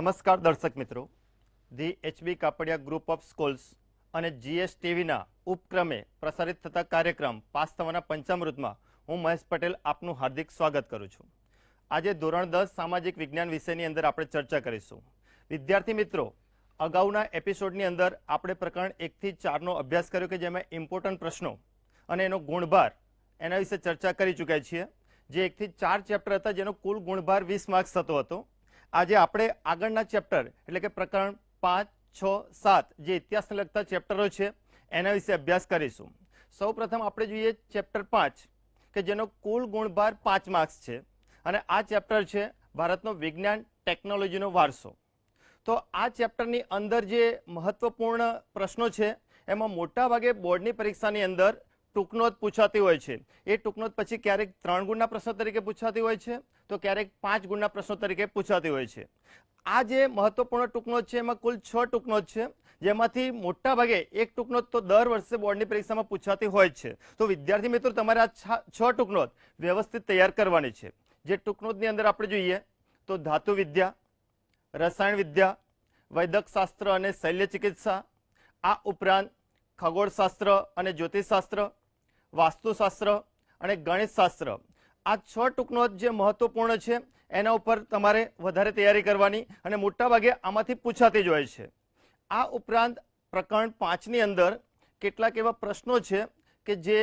નમસ્કાર દર્શક મિત્રો. The HB Kapadia group of schools અને જીએસ ટીવીના ઉપક્રમે પ્રસારિત થતા કાર્યક્રમ પાસ થવાના પંચામૃતમાં હું મહેશ પટેલ આપનું હાર્દિક સ્વાગત કરું છું. આજે ધોરણ દસ સામાજિક વિજ્ઞાન વિષયની અંદર આપણે ચર્ચા કરીશું. વિદ્યાર્થી મિત્રો, અગાઉના એપિસોડની અંદર આપણે પ્રકરણ એકથી ચારનો અભ્યાસ કર્યો કે જેમાં ઇમ્પોર્ટન્ટ પ્રશ્નો અને એનો ગુણભાર એના વિશે ચર્ચા કરી ચૂક્યા છીએ. જે એકથી ચાર ચેપ્ટર હતા, જેનો કુલ ગુણભાર વીસ માર્ક્સ થતો હતો. આજે આપણે આગળના ચેપ્ટર, એટલે કે પ્રકરણ પાંચ, છ, સાત, જે ઇતિહાસને લગતા ચેપ્ટરો છે, એના વિશે અભ્યાસ કરીશું. સૌપ્રથમ આપણે જોઈએ ચેપ્ટર પાંચ, કે જેનો કુલ ગુણભાર પાંચ માર્ક્સ છે. અને આ ચેપ્ટર છે ભારતનો વિજ્ઞાન ટેકનોલોજીનો વારસો. તો આ ચેપ્ટરની અંદર જે મહત્વપૂર્ણ પ્રશ્નો છે, એમાં મોટા ભાગે બોર્ડની પરીક્ષાની અંદર ટૂંકનોટ પૂછાતી હોય છે. એ ટૂંકનોટ પછી ક્યારેક ત્રણ ગુણના પ્રશ્નો તરીકે પૂછાતી હોય છે, તો ક્યારેક પાંચ ગુણના પ્રશ્નો તરીકે પૂછાતી હોય છે. આ જે મહત્વપૂર્ણ ટૂંકનો છે, એમાં કુલ છ ટૂંકનોટ છે, જેમાંથી મોટા ભાગે એક ટૂંકનોટ તો દર વર્ષે બોર્ડની પરીક્ષામાં પૂછાતી હોય છે. તો વિદ્યાર્થી મિત્રો, તમારે આ છ- ટૂંકનોટ વ્યવસ્થિત તૈયાર કરવાની છે. જે ટૂંકનોટની અંદર આપણે જોઈએ, તો ધાતુ વિદ્યા, રસાયણ વિદ્યા વૈદકશાસ્ત્ર અને શૈલ્ય ચિકિત્સા, આ ઉપરાંત ખગોળશાસ્ત્ર અને જ્યોતિષશાસ્ત્ર વાસ્તુશાસ્ત્ર અને ગણિતશાસ્ત્ર. આ છ ટૂંકનો જે મહત્વપૂર્ણ છે, એના ઉપર તમારે વધારે તૈયારી કરવાની અને મોટાભાગે આમાંથી પૂછાતી જ હોય છે. આ ઉપરાંત પ્રકરણ પાંચની અંદર કેટલાક એવા પ્રશ્નો છે કે જે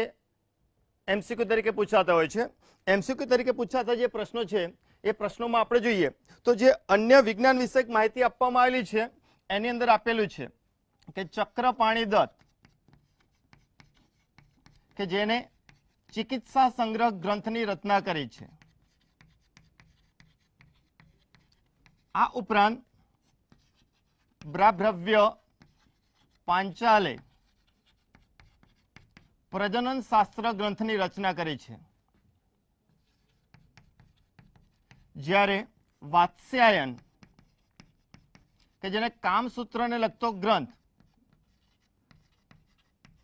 એમસીક્યુ તરીકે પૂછાતા હોય છે. એમસીક્યુ તરીકે પૂછાતા જે પ્રશ્નો છે, એ પ્રશ્નોમાં આપણે જોઈએ તો જે અન્ય વિજ્ઞાન વિષયક માહિતી આપવામાં આવેલી છે, એની અંદર આપેલું છે કે ચક્રપાણી દત્ત કે જેને ચિકિત્સા સંગ્રહ ગ્રંથની રચના કરી છે. આ ઉપરાંત બ્રાભ્રવ્ય પાંચાલે પ્રજનન શાસ્ત્ર ગ્રંથની રચના કરી છે. જ્યારે વાત્સ્યાયન, કે જેને કામસૂત્રને લગતો ગ્રંથ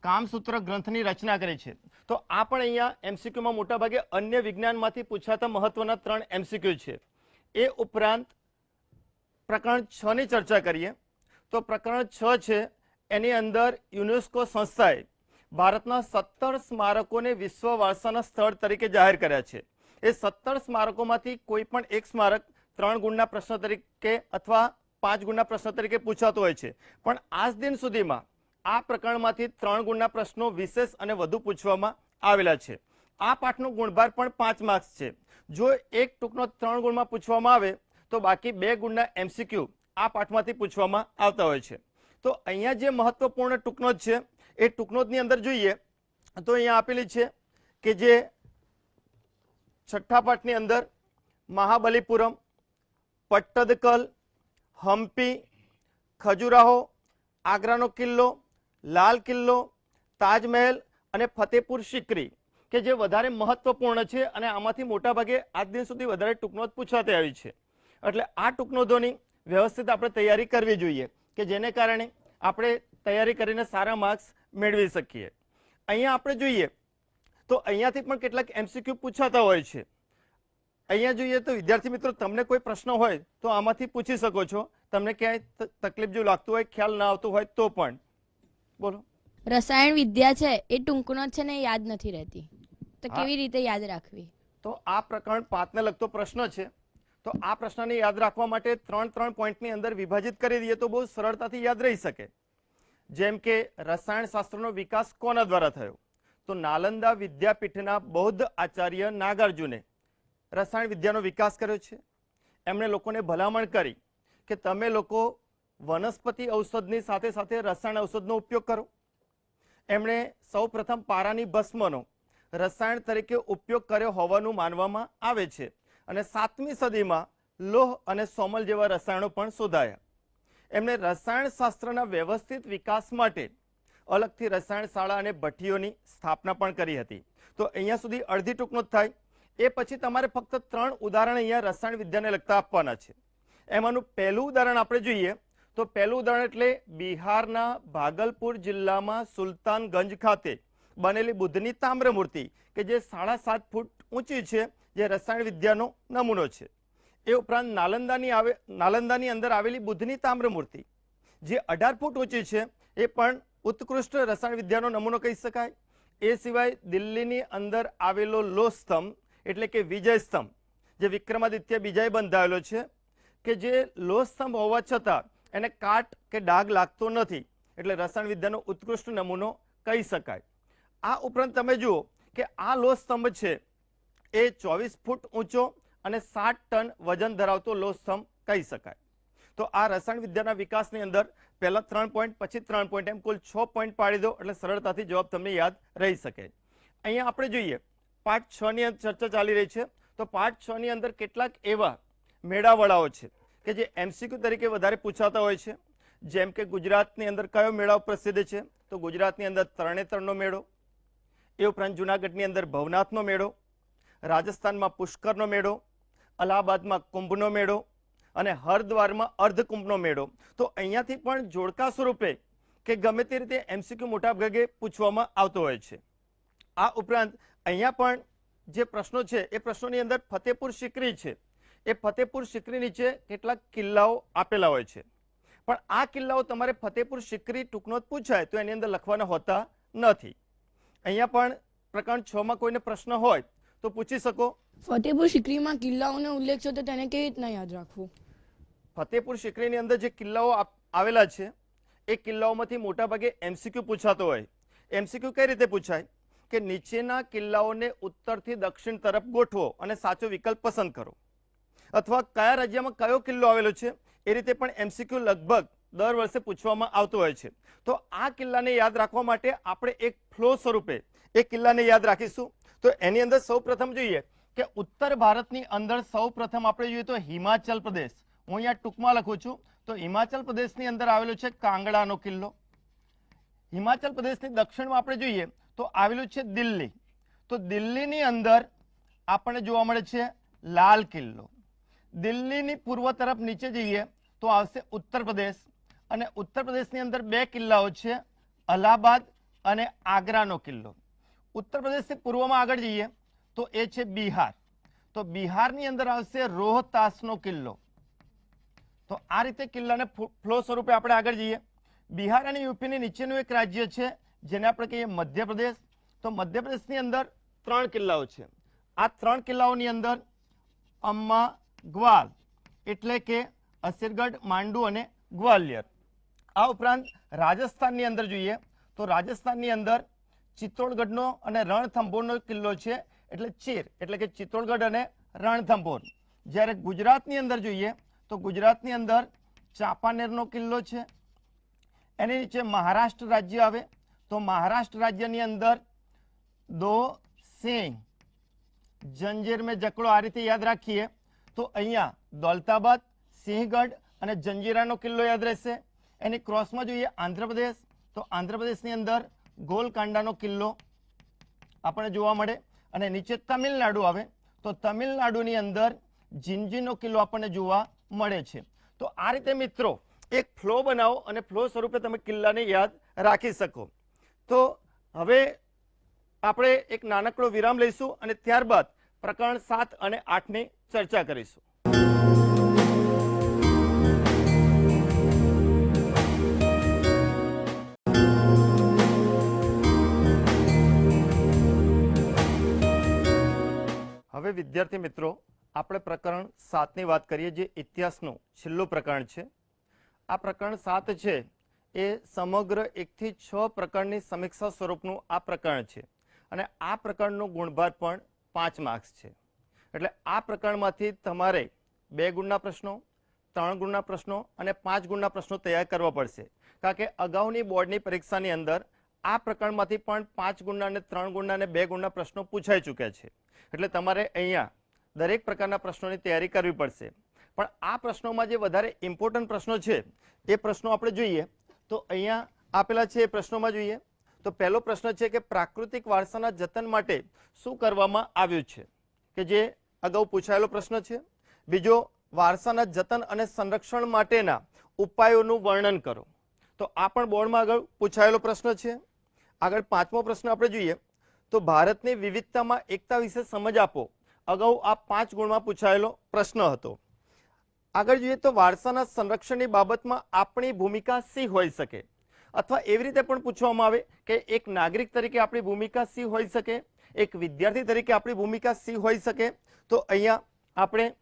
કામસૂત્ર ગ્રંથની રચના કરી છે. તો આ પણ અહીંયા એમસીક્યુમાં મોટાભાગે અન્ય વિજ્ઞાનમાંથી પૂછાતા મહત્વના ત્રણ એમસીક્યુ છે. એ ઉપરાંત પ્રકરણ છ ની ચર્ચા કરીએ. તો પ્રકરણ છ છે, એની અંદર યુનેસ્કો સંસ્થાએ ભારતના સત્તર સ્મારકોને વિશ્વ વારસાના સ્થળ તરીકે જાહેર કર્યા છે. એ સત્તર સ્મારકોમાંથી કોઈ પણ એક સ્મારક ત્રણ ગુણના પ્રશ્ન તરીકે અથવા પાંચ ગુણના પ્રશ્ન તરીકે પૂછાતો હોય છે. પણ આજ દિન સુધીમાં આ પ્રકરણમાંથી ત્રણ ગુણના પ્રશ્નો વિશેષ અને વધુ પૂછવામાં આવેલા છે. આ પાઠનો ગુણભાર પણ પાંચ માર્ક્સ છે. જો એક ટૂંકનો ત્રણ ગુણમાં પૂછવામાં આવે, તો બાકી બે ગુણના એમસીક્યુ આ પાઠમાંથી પૂછવામાં આવતા હોય છે. તો અહીંયા જે મહત્વપૂર્ણ ટૂંકનોટ છે, એ ટૂંકનોટની અંદર જોઈએ, તો અહીંયા આપેલી છે કે જે છઠ્ઠા પાઠની અંદર મહાબલીપુરમ, પટ્ટદકલ હમ્પી ખજુરાહો, આગ્રાનો કિલ્લો લાલ કિલ્લો તાજમહેલ અને ફતેપુર સિકરી કે જે વધારે મહત્વપૂર્ણ છે અને આમાંથી મોટાભાગે આજ દિન સુધી વધારે ટૂંકનોટ પૂછાતી આવી છે. એટલે આ ટૂંકનોધોની વ્યવસ્થિત આપણે તૈયારી કરવી જોઈએ, કે જેને કારણે આપણે તૈયારી કરીને સારા માર્ક્સ મેળવી શકીએ. અહીંયા આપણે જોઈએ, તો અહીંયાથી પણ કેટલાક એમસીક્યુ પૂછાતા હોય છે. અહીંયા જોઈએ તો વિદ્યાર્થી મિત્રો, તમને કોઈ પ્રશ્ન હોય તો આમાંથી પૂછી શકો છો. તમને ક્યાંય તકલીફ જેવું લાગતું હોય, ખ્યાલ ના આવતો હોય તો પણ. બોલો. રસાયણ વિદ્યા છે એ ટૂંકનો છે ને યાદ નથી રહેતી. તો હા. કેવી રીતે યાદ રાખવી? તો આ પ્રકરણ પાંચને લગતો પ્રશ્ન છે. તો આ પ્રશ્નને યાદ રાખવા માટે ત્રણ ત્રણ પોઈન્ટની અંદર વિભાજિત કરી દઈએ તો બહુ સરળતાથી યાદ રહી શકે. જેમ કે રસાયણશાસ્ત્રનો વિકાસ કોના દ્વારા થયો? તો નાલંદા વિદ્યાપીઠના બૌદ્ધ આચાર્ય નાગાર્જુને રસાયણ વિદ્યાનો વિકાસ કર્યો છે. એમણે લોકોને ભલામણ કરી કે તમે લોકો વનસ્પતિ ઔષધની સાથે સાથે રસાયણ ઔષધનો ઉપયોગ કરો. એમણે સૌપ્રથમ પારાની ભસ્મનો રસાયણ તરીકે ઉપયોગ કર્યો હોવાનું માનવામાં આવે છે અને સાતમી સદીમાં લોહ અને સોમલ જેવા રસાયણો પણ શોધાયા. એમણે રસાયણશાસ્ત્રના વ્યવસ્થિત વિકાસ માટે અલગથી રસાયણ શાળા અને ભઠ્ઠીઓની સ્થાપના પણ કરી હતી. તો અહીંયા સુધી અડધી ટૂંકનો જ થાય. એ પછી તમારે ફક્ત ત્રણ ઉદાહરણ અહીંયા રસાયણ વિદ્યાને લગતા આપવાના છે. એમાંનું પહેલું ઉદાહરણ આપણે જોઈએ. તો પહેલું ઉદાહરણ એટલે બિહારના ભાગલપુર જિલ્લામાં સુલતાનગંજ ખાતે બનેલી બુદ્ધની તામ્ર મૂર્તિ કે જે સાડા સાત ફૂટ ઊંચી છે, જે રસાયણ વિદ્યાનો નમૂનો છે. એ ઉપરાંત નાલંદાની આવે, નાલંદાની અંદર આવેલી બુદ્ધની તામ્ર મૂર્તિ જે અઢાર ફૂટ ઊંચી છે, એ પણ ઉત્કૃષ્ટ રસાયણ વિદ્યાનો નમૂનો કહી શકાય. એ સિવાય દિલ્હીની અંદર આવેલો લોહ સ્તંભ એટલે કે વિજય સ્તંભ, જે વિક્રમાદિત્ય બીજાએ બંધાયેલો છે, કે જે લોહ સ્તંભ હોવા છતાં એને કાટ કે ડાઘ લાગતો નથી. એટલે રસાયણ વિદ્યાનો ઉત્કૃષ્ટ નમૂનો કહી શકાય. આ ઉપરાંત તમે જુઓ કે આ લોહ સ્તંભ છે એ ચોવીસ ફૂટ ઊંચો અને સાત ટન વજન ધરાવતો લોહ સ્તંભ કહી શકાય. તો આ રસાયણ વિદ્યાના વિકાસની અંદર પહેલાં ત્રણ પોઈન્ટ, પછી ત્રણ પોઈન્ટ એમ કુલ છ પોઈન્ટ પાડી દો એટલે સરળતાથી જવાબ તમને યાદ રહી શકે. અહીંયા આપણે જોઈએ, પાઠ છની ચર્ચા ચાલી રહી છે. તો પાઠ છની અંદર કેટલાક એવા મેળાવડાઓ છે. કે જે એમસીક્યુ તરીકે વધારે પૂછાતા હોય છે. જેમ કે ગુજરાતની અંદર કયો મેળાઓ પ્રસિદ્ધ છે? તો ગુજરાતની અંદર તરણેતરનો મેળો, એ ઉપરાંત જુનાગઢની અંદર ભવનાથનો મેળો, રાજસ્થાનમાં પુષ્કરનો મેળો, અલ્હાબાદમાં કુંભનો મેળો અને હરદ્વારમાં અર્ધકુંભનો મેળો. તો અહીંયાથી પણ જોડકા સ્વરૂપે કે ગમે તે રીતે એમસીક્યુ મોટા ભાગે પૂછવામાં આવતો હોય છે. આ ઉપરાંત અહીંયા પણ જે પ્રશ્નો છે, એ પ્રશ્નોની અંદર ફતેપુર સિકરી છે. એ ફતેપુર સિકરી નીચે કેટલાક કિલ્લાઓ આપેલા હોય છે. પણ આ કિલ્લાઓ તમારે ફતેપુર સિકરી ટૂંકનો જ પૂછાય તો એની અંદર લખવાના હોતા નથી. અહીંયા પણ પ્રકરણ છ માં કોઈને પ્રશ્ન હોય તો પૂછી શકો. ફતેપુર સિકરીમાં કિલ્લાઓનો ઉલ્લેખ છે તો તેને કેવી રીતના યાદ રાખવું? ફતેપુર સિકરીની અંદર જે કિલ્લાઓ આવેલા છે એ કિલ્લાઓમાંથી મોટાભાગે એમસીક્યુ પૂછાતો હોય. એમસીક્યુ કઈ રીતે પૂછાય? કે નીચેના કિલ્લાઓને ઉત્તરથી દક્ષિણ તરફ ગોઠવો અને સાચો વિકલ્પ પસંદ કરો. અથવા કયા રાજ્યમાં કયો કિલ્લો આવેલો છે? એ રીતે પણ એમસીક્યુ લગભગ દર વર્ષે પૂછવામાં આવતો હોય છે. તો આ કિલ્લાને યાદ રાખવા માટે આપણે એક ફ્લો સ્વરૂપે એ કિલ્લાને યાદ રાખીશું. તો એની અંદર સૌપ્રથમ જોઈએ કે ઉત્તર ભારતની અંદર સૌપ્રથમ આપણે જોઈએ તો હિમાચલ પ્રદેશ. હું અહીંયા ટૂંકમાં લખું છું. તો હિમાચલ પ્રદેશની અંદર આવેલો છે કાંગડાનો કિલ્લો. હિમાચલ પ્રદેશની દક્ષિણમાં આપણે જોઈએ તો આવેલું છે દિલ્હી. તો દિલ્હીની અંદર આપણને જોવા મળે છે લાલ કિલ્લો. દિલ્હીની પૂર્વ તરફ નીચે જઈએ તો આવશે ઉત્તર પ્રદેશ. અને ઉત્તર પ્રદેશની અંદર બે કિલ્લાઓ છે, અલ્હાબાદ અને આગ્રાનો કિલ્લો. ઉત્તર પ્રદેશથી પૂર્વમાં આગળ જઈએ તો એ છે બિહાર. તો બિહારની અંદર આવશે રોહતાસનો કિલ્લો. તો આ રીતે કિલ્લાને ફ્લો- સ્વરૂપે આપણે આગળ જઈએ. બિહાર અને યુપીની નીચેનું એક રાજ્ય છે, જેને આપણે કહીએ મધ્યપ્રદેશ. તો મધ્યપ્રદેશની અંદર ત્રણ કિલ્લાઓ છે. આ ત્રણ કિલ્લાઓની અંદર અમ્મા ગ્વાલ એટલે કે અસીરગઢ, માંડુ અને ગ્વાલિયર. આ ઉપરાંત રાજસ્થાનની અંદર જોઈએ તો રાજસ્થાનની અંદર ચિત્તોડગઢનો અને રણથંભોરનો કિલ્લો છે, એટલે ચીર, એટલે કે ચિત્તોડગઢ અને રણથંભોર. જ્યારે ગુજરાતની અંદર જોઈએ તો ગુજરાતની અંદર ચાંપાનેરનો કિલ્લો છે, એની નીચે મહારાષ્ટ્ર રાજ્ય આવે તો મહારાષ્ટ્ર રાજ્યની અંદર દો સિંહ. જંજીર મેં જકડો આ રીતે યાદ રાખીએ. તો અહીંયા દોલતાબાદ, સિંહગઢ અને જંજીરાનો કિલ્લો યાદ રહેશે. એની ક્રોસમાં જોઈએ આંધ્રપ્રદેશ. તો આંધ્રપ્રદેશની અંદર ગોલકાંડાનો કિલ્લો આપણને જોવા મળે અને નીચે તમિલનાડુ આવે. તો તમિલનાડુની અંદર જિંજીનો કિલ્લો આપણને જોવા મળે છે. તો આ રીતે મિત્રો એક ફ્લો બનાવો અને ફ્લો સ્વરૂપે તમે કિલ્લાને યાદ રાખી શકો. તો હવે આપણે એક નાનકડો વિરામ લઈશું અને ત્યારબાદ પ્રકરણ સાત અને આઠની ચર્ચા કરીશું. હવે વિદ્યાર્થી મિત્રો, આપણે પ્રકરણ સાતની વાત કરીએ જે ઇતિહાસનું છેલ્લું પ્રકરણ છે. આ પ્રકરણ સાત છે. એ સમગ્ર એકથી છ પ્રકરણની સમીક્ષા સ્વરૂપનું આ પ્રકરણ છે. અને આ પ્રકરણનો ગુણભાર પણ પાંચ માર્ક્સ છે. એટલે આ પ્રકરણમાંથી તમારે બે ગુણના પ્રશ્નો, ત્રણ ગુણના પ્રશ્નો અને પાંચ ગુણના પ્રશ્નો તૈયાર કરવા પડશે. કારણ કે અગાઉની બોર્ડની પરીક્ષાની અંદર આ પ્રકરણમાંથી પણ પાંચ ગુણના અને ત્રણ ગુણના અને બે ગુણના પ્રશ્નો પૂછાઈ ચૂક્યા છે. એટલે તમારે અહીંયા દરેક પ્રકારના પ્રશ્નોની તૈયારી કરવી પડશે. પણ આ પ્રશ્નોમાં જે વધારે ઇમ્પોર્ટન્ટ પ્રશ્નો છે, એ પ્રશ્નો આપણે જોઈએ. તો અહીંયા આપેલા છે એ પ્રશ્નોમાં જોઈએ. તો પહેલો પ્રશ્ન છે કે પ્રાકૃતિક વારસાના જતન માટે શું કરવામાં આવ્યું છે? કે જે અગાઉ પૂછાયેલો પ્રશ્ન છે. બીજો, વારસાના જતન અને સંરક્ષણ માટેના ઉપાયોનું વર્ણન કરો. તો આ પણ બોર્ડમાં આગળ પૂછાયેલો પ્રશ્ન છે. આગળ પાંચમો પ્રશ્ન આપણે જોઈએ. તો ભારતની વિવિધતામાં એકતા વિશે સમજ આપો. અગાઉ આ પાંચ ગુણમાં પૂછાયેલો પ્રશ્ન હતો. આગળ જોઈએ તો વારસાના સંરક્ષણની બાબતમાં આપણી ભૂમિકા શી હોઈ શકે? અથવા એવી રીતે પણ પૂછવામાં આવે કે એક નાગરિક તરીકે આપણી ભૂમિકા સી હોઈ શકે? એક વિદ્યાર્થી તરીકે આપણી ભૂમિકા સી હોઈ શકે? તો અહીંયા આપણે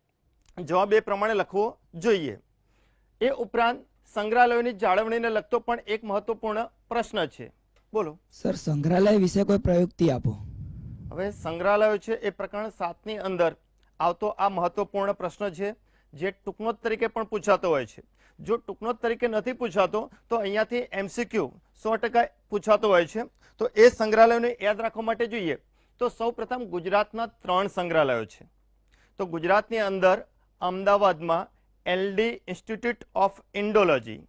જવાબ એ પ્રમાણે લખવો જોઈએ. એ ઉપરાંત સંગ્રહાલયોની જાળવણીને લગતો પણ એક મહત્વપૂર્ણ પ્રશ્ન છે. બોલો. સર સંગ્રહાલય વિશે કોઈ પ્રયુક્તિ આપો. હવે સંગ્રહાલયો છે એ પ્રકરણ સાતની અંદર આવતો આ મહત્વપૂર્ણ પ્રશ્ન છે જે ટૂંકનોટ તરીકે પણ પૂછાતો હોય છે. જો ટૂંકનો તરીકે નથી પૂછાતો, તો અહીંયાથી એમસીક્યુ સો ટકા પૂછાતો હોય છે. તો એ સંગ્રહાલયોને યાદ રાખવા માટે જોઈએ, તો સૌપ્રથમ ગુજરાતના ત્રણ સંગ્રહાલયો છે. તો ગુજરાતની અંદર અમદાવાદમાં એલડી ઇન્સ્ટિટ્યૂટ ઓફ ઇન્ડોલોજી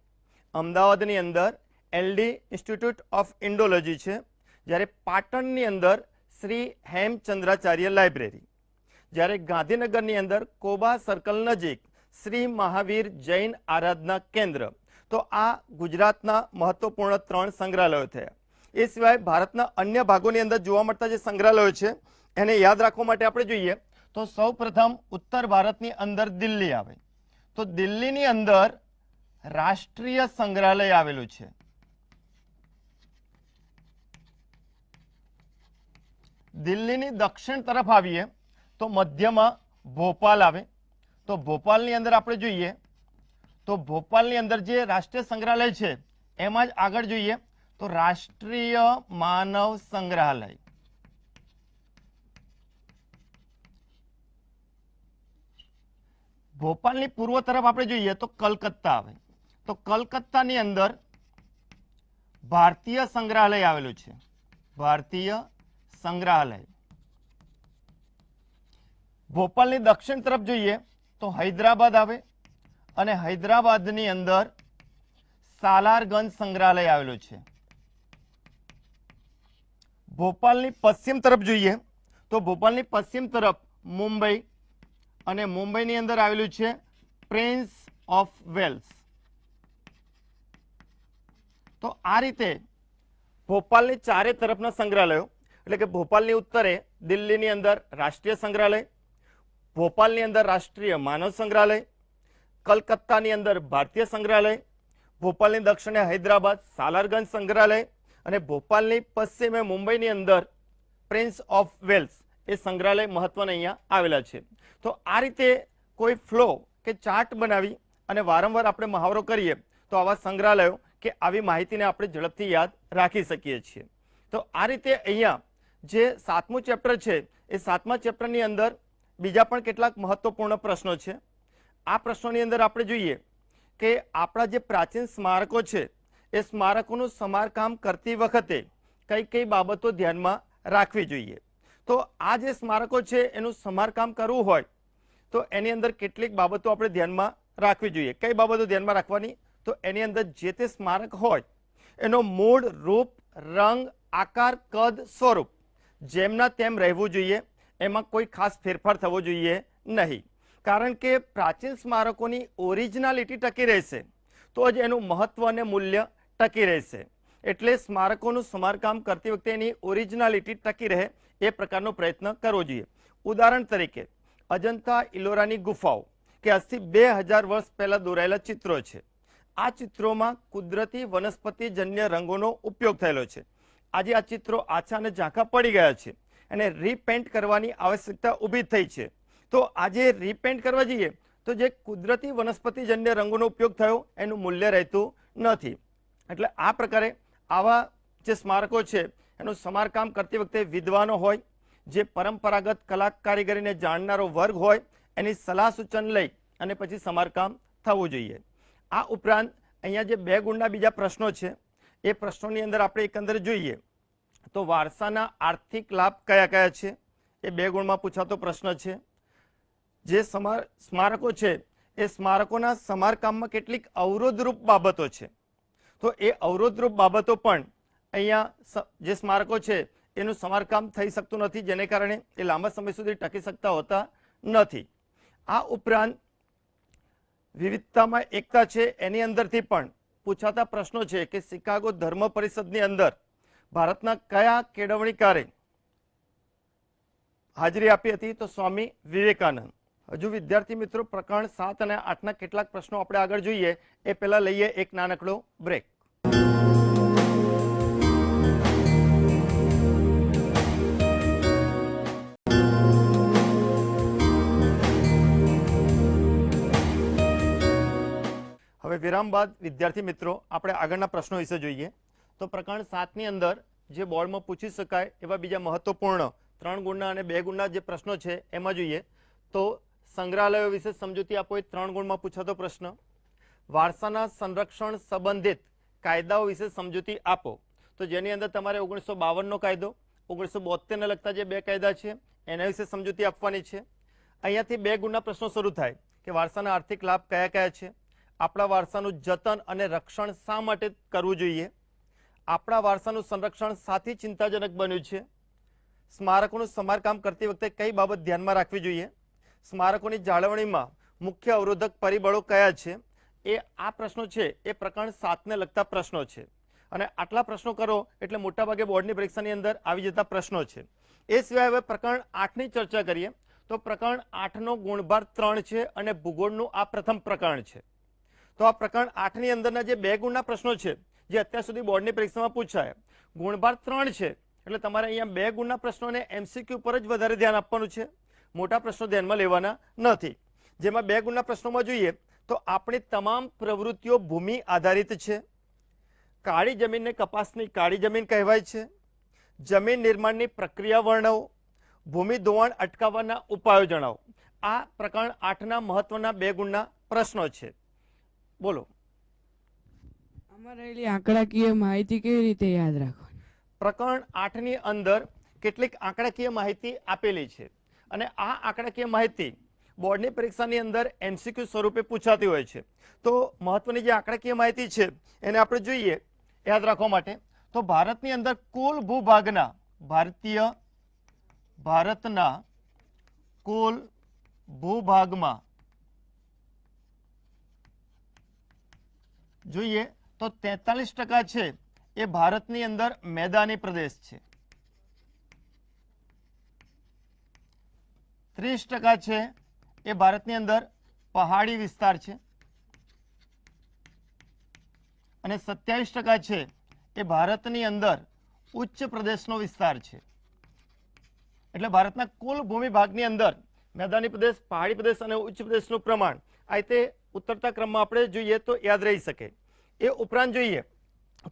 અમદાવાદની અંદર એલડી ઇન્સ્ટિટ્યૂટ ઓફ ઇન્ડોલોજી છે. જ્યારે પાટણની અંદર શ્રી હેમચંદ્રાચાર્ય લાઇબ્રેરી જ્યારે ગાંધીનગરની અંદર કોબા સર્કલ નજીક શ્રી મહાવીર જૈન આરાધના કેન્દ્ર. તો આ ગુજરાતના મહત્વપૂર્ણ ત્રણ સંગ્રહાલયો થયા એ સિવાય ભારતના અન્ય ભાગોની અંદર જોવા મળતા જે સંગ્રહાલયો છે, એને યાદ રાખવા માટે આપણે જોઈએ, તો સૌપ્રથમ ઉત્તર ભારતની અંદર દિલ્હી આવે. તો દિલ્હીની અંદર રાષ્ટ્રીય સંગ્રહાલય આવેલું છે. દિલ્હીની દક્ષિણ તરફ આવીએ, તો મધ્યમાં ભોપાલ આવે. તો ભોપાલની અંદર આપણે જોઈએ, તો ભોપાલની અંદર જે રાષ્ટ્રીય સંગ્રહાલય છે, એમાં જ આગળ જોઈએ, તો રાષ્ટ્રીય માનવ સંગ્રહાલય. ભોપાલની પૂર્વ તરફ આપણે જોઈએ, તો કલકત્તા આવે. તો કલકત્તાની અંદર ભારતીય સંગ્રહાલય આવેલું છે. ભારતીય સંગ્રહાલય. ભોપાલની દક્ષિણ તરફ જોઈએ તો હૈદરાબાદ આવે અને હૈદરાબાદની અંદર સાલારગંજ સંગ્રહાલય આવેલું છે. ભોપાલની પશ્ચિમ તરફ જોઈએ તો ભોપાલની પશ્ચિમ તરફ મુંબઈ અને મુંબઈની અંદર આવેલું છે પ્રિન્સ ઓફ વેલ્સ. તો આ રીતે ભોપાલની ચારે તરફના સંગ્રહાલયો, એટલે કે ભોપાલની ઉત્તરે દિલ્હીની અંદર રાષ્ટ્રીય સંગ્રહાલય ભોપાલની અંદર રાષ્ટ્રીય માનવ સંગ્રહાલય, કલકત્તાની અંદર ભારતીય સંગ્રહાલય, ભોપાલની દક્ષિણે હૈદરાબાદ સાલારગંજ સંગ્રહાલય અને ભોપાલની પશ્ચિમે મુંબઈની અંદર પ્રિન્સ ઓફ વેલ્સ એ સંગ્રહાલય મહત્વના અહીંયા આવેલા છે. તો આ રીતે કોઈ ફ્લો કે ચાર્ટ બનાવી અને વારંવાર આપણે મહાવરો કરીએ, તો આવા સંગ્રહાલયો કે આવી માહિતીને આપણે ઝડપથી યાદ રાખી શકીએ છીએ. તો આ રીતે અહીંયા જે સાતમું ચેપ્ટર છે, એ સાતમા ચેપ્ટરની અંદર બીજા પણ કેટલાક મહત્વપૂર્ણ પ્રશ્નો છે. આ પ્રશ્નોની અંદર આપણે જોઈએ કે આપણા જે પ્રાચીન સ્મારકો છે, એ સ્મારકોનું સમારકામ કરતી વખતે કઈ કઈ બાબતો ધ્યાનમાં રાખવી જોઈએ. તો આ જે સ્મારકો છે, એનું સમારકામ કરવું હોય, તો એની અંદર કેટલીક બાબતો આપણે ધ્યાનમાં રાખવી જોઈએ. કઈ બાબતો ધ્યાનમાં રાખવાની? તો એની અંદર જે તે સ્મારક હોય, એનો મૂળ રૂપ, રંગ, આકાર, કદ, સ્વરૂપ, જેમના તેમ રહેવું જોઈએ. એમાં કોઈ ખાસ ફેરફાર થવો જોઈએ નહીં. કારણ કે પ્રાચીન સ્મારકોની ઓરિજિનાલિટી ટકી રહેશે, તો જ એનું મહત્વ અને મૂલ્ય ટકી રહેશે. એટલે સ્મારકોનું સમારકામ કરતી વખતે એની ઓરિજિનાલિટી ટકી રહે એ પ્રકારનો પ્રયત્ન કરવો જોઈએ. ઉદાહરણ તરીકે, અજંતા ઇલોરાની ગુફાઓ, કે આજથી બે હજાર વર્ષ પહેલાં દોરાયેલા ચિત્રો છે. આ ચિત્રોમાં કુદરતી વનસ્પતિજન્ય રંગોનો ઉપયોગ થયેલો છે. આજે આ ચિત્રો આછા અને ઝાંખા પડી ગયા છે. અને રીપેન્ટ કરવાની આવશ્યકતા ઊભી થઈ છે. તો આજે રીપેન્ટ કરવા જઈએ તો જે કુદરતી વનસ્પતિજન્ય રંગોનો ઉપયોગ થયો એનું મૂલ્ય રહેતું નથી. એટલે આ પ્રકારે આવા જે સ્મારકો છે, એનું સમારકામ કરતી વખતે વિદ્વાનો હોય, જે પરંપરાગત કલા કારીગરીને જાણનારો વર્ગ હોય, એની સલાહ સૂચન લઈ અને પછી સમારકામ થવું જોઈએ. આ ઉપરાંત અહીંયા જે બે ગુણના બીજા પ્રશ્નો છે, એ પ્રશ્નોની અંદર આપણે એકંદરે જોઈએ. તો વારસાના આર્થિક લાભ કયા કયા છે? એ બે ગુણમાં પૂછાતો પ્રશ્ન છે. જે સમાર, સ્મારકો છે, એ સ્મારકોના સમારકામમાં કેટલીક અવરોધરૂપ બાબતો છે. તો એ અવરોધરૂપ બાબતો પણ અહીંયા જે સ્મારકો છે, એનું સમારકામ થઈ શકતું નથી, જેને કારણે એ લાંબા સમય સુધી ટકી શકતા હોતા નથી. આ ઉપરાંત વિવિધતામાં એકતા છે, એની અંદરથી પણ પૂછાતા પ્રશ્નો છે કે શિકાગો ધર્મ પરિષદની અંદર ભારતના કયા કેળવણીકારે હાજરી આપી હતી તો સ્વામી વિવેકાનંદ. હજુ વિદ્યાર્થી મિત્રો, પ્રકરણ સાત અને આઠના કેટલાક પ્રશ્નો આપણે આગળ જોઈએ. એ પહેલાં લઈએ એક નાનકડો બ્રેક હવે વિરામ બાદ વિદ્યાર્થી મિત્રો, આપણે આગળના પ્રશ્નો વિશે જોઈએ. તો પ્રકરણ સાતની અંદર જે બોર્ડમાં પૂછી શકાય એવા બીજા મહત્વપૂર્ણ ત્રણ ગુણના અને બે ગુણના જે પ્રશ્નો છે, એમાં જોઈએ તો સંગ્રહાલયો વિશે સમજૂતી આપો, એ ત્રણ ગુણમાં પૂછાતો પ્રશ્ન. વારસાના સંરક્ષણ સંબંધિત કાયદાઓ વિશે સમજૂતી આપો. તો જેની અંદર તમારે ઓગણીસો બાવનનો કાયદો, ઓગણીસો બોતેરને લગતા જે બે કાયદા છે, એના વિશે સમજૂતી આપવાની છે. અહીંયાથી બે ગુણના પ્રશ્નો શરૂ થાય કે વારસાના આર્થિક લાભ કયા કયા છે, આપણા વારસાનું જતન અને રક્ષણ શા માટે કરવું જોઈએ આપણા વારસાનું સંરક્ષણ સાથી ચિંતાજનક બન્યું છે. સ્મારકોનું સમારકામ કરતી વખતે કઈ બાબત ધ્યાનમાં રાખવી જોઈએ? સ્મારકોની જાળવણીમાં મુખ્ય અવરોધક પરિબળો કયા છે? એ આ પ્રશ્નો છે, એ પ્રકરણ સાતને લગતા પ્રશ્નો છે. અને આટલા પ્રશ્નો કરો એટલે મોટાભાગે બોર્ડની પરીક્ષાની અંદર આવી જતા પ્રશ્નો છે. એ સિવાય હવે પ્રકરણ આઠની ચર્ચા કરીએ. તો પ્રકરણ આઠનો ગુણભાર ત્રણ છે અને ભૂગોળનું આ પ્રથમ પ્રકરણ છે. તો આ પ્રકરણ આઠની અંદરના જે બે ગુણના પ્રશ્નો છે જે અત્યાર સુધી બોર્ડની પરીક્ષામાં પૂછાય. ગુણભાર ત્રણ છે. એટલે તમારે અહીંયા બે ગુણના પ્રશ્નોને એમસીક્યુ પર જ વધારે ધ્યાન આપવાનું છે. મોટા પ્રશ્નો ધ્યાનમાં લેવાના નથી. જેમાં બે ગુણના પ્રશ્નોમાં જોઈએ તો આપણી તમામ પ્રવૃત્તિઓ ભૂમિ આધારિત છે. કાળી જમીનને કપાસની કાળી જમીન કહેવાય છે. જમીન નિર્માણની પ્રક્રિયા વર્ણવો. ભૂમિ ધોવાણ અટકાવવાના ઉપાયો જણાવો. આ પ્રકરણ આઠના મહત્વના બે ગુણના પ્રશ્નો છે. બોલો. આમાં રહેલી આંકડાકીય માહિતી કેવી રીતે યાદ રાખવાની? પ્રકરણ આઠની અંદર કેટલીક આંકડાકીય માહિતી આપેલી છે. અને આ આંકડાકીય માહિતી બોર્ડની પરીક્ષાની અંદર એમસીક્યુ સ્વરૂપે પૂછાતી હોય છે. તો મહત્વની જે આંકડાકીય માહિતી છે, એને આપણે જોઈએ યાદ રાખવા માટે. તો ભારતની અંદર કુલ ભૂભાગના, ભારતીય ભારતના કુલ ભૂભાગમાં જોઈએ તો તેતાલીસ ટકા છે એ ભારતની અંદર મેદાની પ્રદેશ છે. ત્રીસ ટકા છે એ ભારતની અંદર પહાડી વિસ્તાર છે. અને સત્યાવીસ ટકા છે એ ભારતની અંદર ઉચ્ચ પ્રદેશનો વિસ્તાર છે. એટલે ભારતના કુલ ભૂમિ ભાગની અંદર મેદાની પ્રદેશ, પહાડી પ્રદેશ અને ઉચ્ચ પ્રદેશનું પ્રમાણ આ રીતે ઉતરતા ક્રમમાં આપણે જોઈએ તો યાદ રહી શકે. એ ઉપરાંત જોઈએ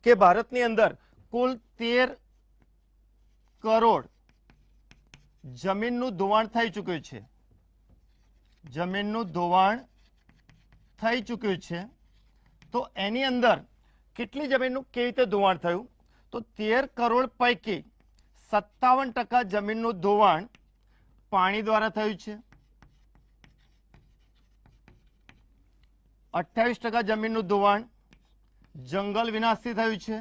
કે ભારતની અંદર કુલ તેર કરોડ જમીનનું ધોવાણ થઈ ચૂક્યું છે. જમીનનું ધોવાણ થઈ ચૂક્યું છે. તો એની અંદર કેટલી જમીનનું કેવી રીતે ધોવાણ થયું? તો તેર કરોડ પૈકી સત્તાવન ટકા જમીનનું ધોવાણ પાણી દ્વારા થયું છે. અઠ્યાવીસ ટકા જમીનનું ધોવાણ જંગલ વિનાશથી થયું છે.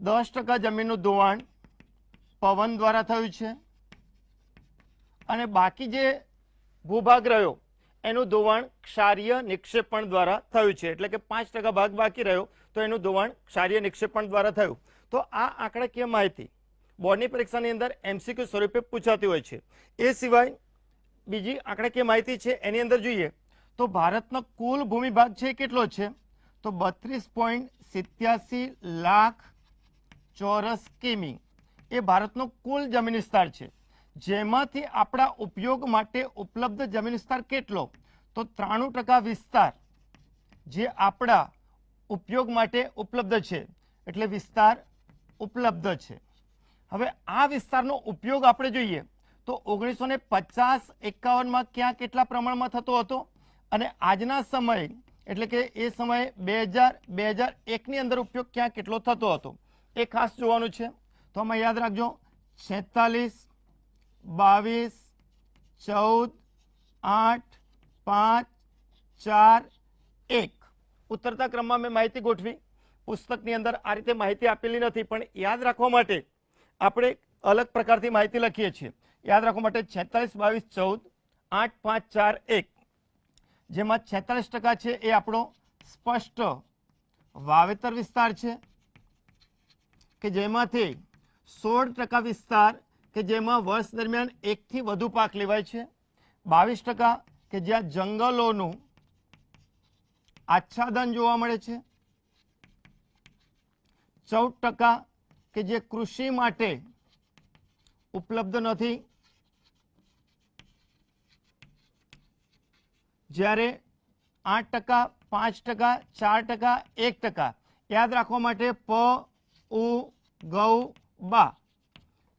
દસ ટકા જમીનનું ધોવાણ પવન દ્વારા થયું છે. અને બાકી જે ભૂભાગ રહ્યો, એનું ધોવાણ ક્ષારીય નિક્ષેપણ દ્વારા થયું છે. એટલે કે પાંચ ટકા ભાગ બાકી રહ્યો, તો એનું ધોવાણ ક્ષારીય નિક્ષેપણ દ્વારા થયું. તો આ આંકડાકીય માહિતી બોર્ડની પરીક્ષાની અંદર એમસીક્યુ સ્વરૂપે પૂછાતી હોય છે. એ સિવાય બીજી આંકડાકીય માહિતી છે, એની અંદર જોઈએ. તો ભારતનો કુલ ભૂમિ ભાગ છે કેટલો છે? તો બત્રીસ પોઈન્ટ સિત્યાસી લાખ ચોરસ કિમી. એ ભારતનો કુલ જમીન વિસ્તાર છે. જેમાંથી આપણા ઉપયોગ માટે ઉપલબ્ધ જમીન વિસ્તાર કેટલો? તો ત્રાણું ટકા વિસ્તાર જે આપણા ઉપયોગ માટે ઉપલબ્ધ છે. એટલે વિસ્તાર ઉપલબ્ધ છે. હવે આ વિસ્તારનો ઉપયોગ આપણે જોઈએ તો ઓગણીસો ને પચાસ એકાવનમાં ક્યાં કેટલા પ્રમાણમાં થતો હતો? અને આજના સમયે, એટલે કે એ સમયે બે હજાર બે હજાર એકની અંદર ઉપયોગ ક્યાં કેટલો થતો હતો? એ ખાસ જોવાનું છે. તો આમાં યાદ રાખજો. છેતાલીસ, બાવીસ, ચૌદ, આઠ, પાંચ, ચાર, એક. ઉતરતા ક્રમમાં મેં માહિતી ગોઠવી. પુસ્તકની અંદર આ રીતે માહિતી આપેલી નથી, પણ યાદ રાખવા માટે આપણે અલગ પ્રકારથી માહિતી લખીએ છીએ. યાદ રાખવા માટે છેતાલીસ, બાવીસ, ચૌદ, આઠ, પાંચ, ચાર, એક. જેમાં છેતાલીસ ટકા છે એ આપણો સ્પષ્ટ વાવેતર વિસ્તાર છે, કે જેમાંથી સોળ ટકા વિસ્તાર કે જેમાં વર્ષ દરમિયાન એકથી વધુ પાક લેવાય છે, બાવીસ ટકા કે જ્યાં જંગલોનું આચ્છાદન જોવા મળે છે, ચૌદ ટકા કે જે કૃષિ માટે ઉપલબ્ધ નથી જ્યારે આઠ ટકા, પાંચ ટકા, ચાર ટકા, એક ટકા. યાદ રાખવા માટે પ, ઉ ગૌ બા.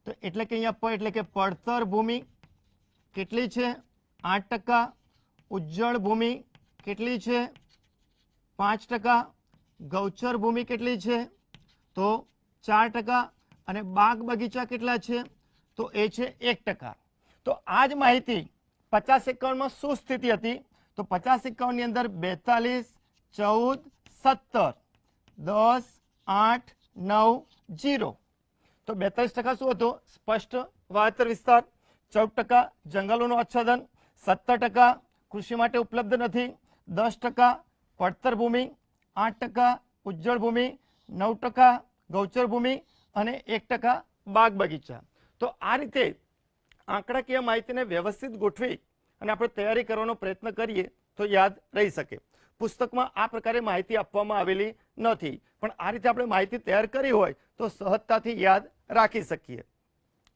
તો એટલે કે અહીંયા પ એટલે કે પડતર ભૂમિ કેટલી છે? આઠ ટકા. ઉજ્જળ ભૂમિ કેટલી છે? પાંચ ટકા. ગૌચર ભૂમિ કેટલી છે? તો ચાર ટકા. અને બાગ બગીચા કેટલા છે? તો એ છે એક ટકા. તો આ જ માહિતી પચાસ એકરમાં શું સ્થિતિ હતી? તો પચાસ એકાવનની અંદર બેતાલીસ, ચૌદ, સત્તર, દસ, આઠ, નવ, જીરો. તો બેતાલીસ ટકા શું હતો? સ્પષ્ટ વાવેતર વિસ્તાર. ચૌદ ટકા જંગલોનું આચ્છાદન. સત્તર ટકા કૃષિ માટે ઉપલબ્ધ નથી. દસ ટકા પડતર ભૂમિ. આઠ ટકા ઉજ્જળ ભૂમિ. નવ ટકા ગૌચર ભૂમિ. અને એક ટકા બાગ બગીચા. તો આ રીતે આંકડાકીય માહિતીને વ્યવસ્થિત ગોઠવી અને આપણે તૈયારી કરવાનો પ્રયત્ન કરીએ તો યાદ રહી શકે. પુસ્તકમાં આ પ્રકારે માહિતી આપવામાં આવેલી નથી. પણ આ રીતે આપણે માહિતી તૈયાર કરી હોય તો સહજતાથી યાદ રાખી શકીએ.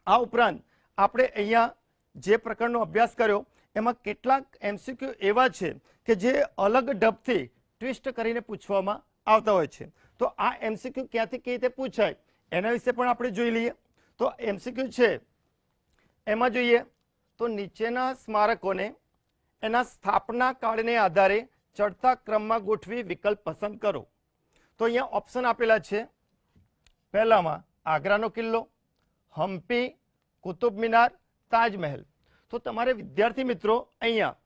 આ ઉપરાંત આપણે અહીંયા જે પ્રકારનો અભ્યાસ કર્યો, એમાં કેટલાક એમસીક્યુ એવા છે કે જે અલગ ઢબથી ટ્વિસ્ટ કરીને પૂછવામાં આવતા હોય છે. તો આ એમસીક્યુ ક્યાંથી કઈ રીતે પૂછાય? એના વિશે પણ આપણે જોઈ લઈએ. તો એમસીક્યુ છે. એમાં જોઈએ તો નીચેના સ્મારકોને એના સ્થાપના કાળને આધારે ચડતા ક્રમમાં ગોઠવી વિકલ્પ પસંદ કરો. તો અહીંયા ઓપ્શન આપેલા છે. પહેલામાં આગ્રાનો કિલ્લો, હમ્પી, કુતુબ મિનાર, તાજમહેલ. તો તમારે વિદ્યાર્થી મિત્રો અહીંયા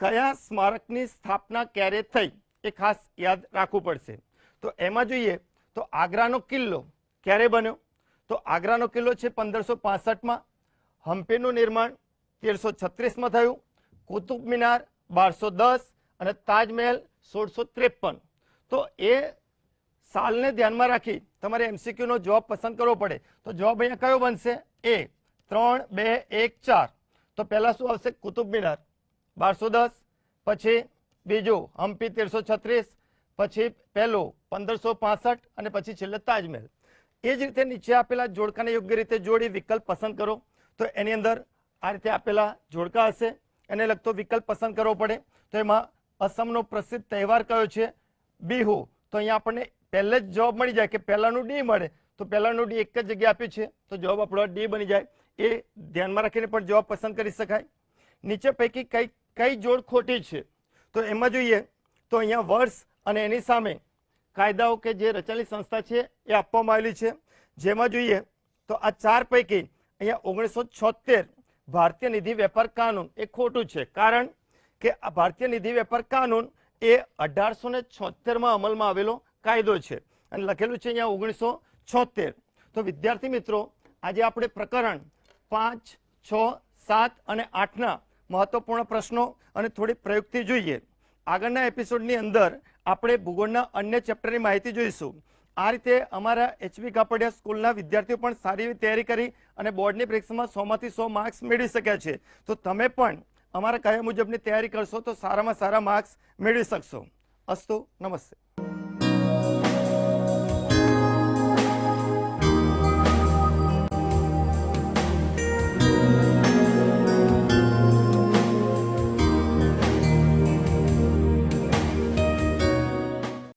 કયા સ્મારકની સ્થાપના ક્યારે થઈ એ ખાસ યાદ રાખવું પડશે. તો એમાં જોઈએ તો આગ્રાનો કિલ્લો ક્યારે બન્યો? તો આગ્રાનો કિલ્લો છે પંદરસો પાસઠમાં. હમ્પીનું નિર્માણ તેરસો છત્રીસમાં થયું. કુતુબ મિનાર બારસો દસ અને તાજમહેલ સોળસો ત્રેપન. તો એ સાલને ધ્યાનમાં રાખી તમારે એમસીક્યુનો જવાબ પસંદ કરવો પડે. તો જવાબ અહીંયા કયો બનશે? એ, ત્રણ, બે, એક, ચાર. તો પહેલાં શું આવશે? કુતુબ મિનાર, બારસો દસ. પછી બીજું, હમ્પી તેરસો છત્રીસ. પછી પહેલું, પંદરસો પાસઠ અને પછી છેલ્લે તાજમહેલ. એ જ રીતે નીચે આપેલા જોડકાને યોગ્ય રીતે જોડી વિકલ્પ પસંદ કરો. તો એની અંદર આ રીતે આપેલા જોડકા હશે. એને લગતો વિકલ્પ પસંદ કરવો પડે. તો એમાં અસમનો પ્રસિદ્ધ તહેવાર કયો છે? બિહુ. તો અહીંયા આપણને પહેલે જ જવાબ મળી જાય કે પહેલાંનું ડી મળે. તો પહેલાંનું ડી એક જ જગ્યાએ આપ્યું છે. તો જવાબ આપણો ડી બની જાય. એ ધ્યાનમાં રાખીને પણ જવાબ પસંદ કરી શકાય. નીચે પૈકી કઈ કઈ જોડ ખોટી છે? તો એમાં જોઈએ તો અહીંયા વર્ષ અને એની સામે કાયદાઓ કે જે રચાયેલી સંસ્થા છે એ આપવામાં આવેલી છે. જેમાં જોઈએ તો આ ચાર પૈકી અહીંયા ઓગણીસો છોતેર ભારતીય નિધિ વેપાર કાનૂન એ ખોટું છે. કારણ કે આ ભારતીય નિધિ વેપાર કાનૂન એ અઢારસો ને છોતેરમાં અમલમાં આવેલો કાયદો છે. અને લખેલું છે અહીંયા ઓગણીસો છોતેર. તો વિદ્યાર્થી મિત્રો, આજે આપણે પ્રકરણ પાંચ, છ, સાત અને આઠના મહત્વપૂર્ણ પ્રશ્નો અને થોડી પ્રયુક્તિ જોઈએ. આગળના એપિસોડની અંદર આપણે ભૂગોળના અન્ય ચેપ્ટરની માહિતી જોઈશું. આ રીતે અમારા એચપી કાપડિયા સ્કૂલના વિદ્યાર્થીઓ પણ સારી એવી તૈયારી કરી અને બોર્ડની પરીક્ષામાં સોમાંથી સો માર્ક્સ મેળવી શક્યા છે. તો તમે પણ અમારા કયા મુજબની તૈયારી કરશો તો સારામાં સારા માર્ક્સ મેળવી શકશો. અસ્તુ, નમસ્તે.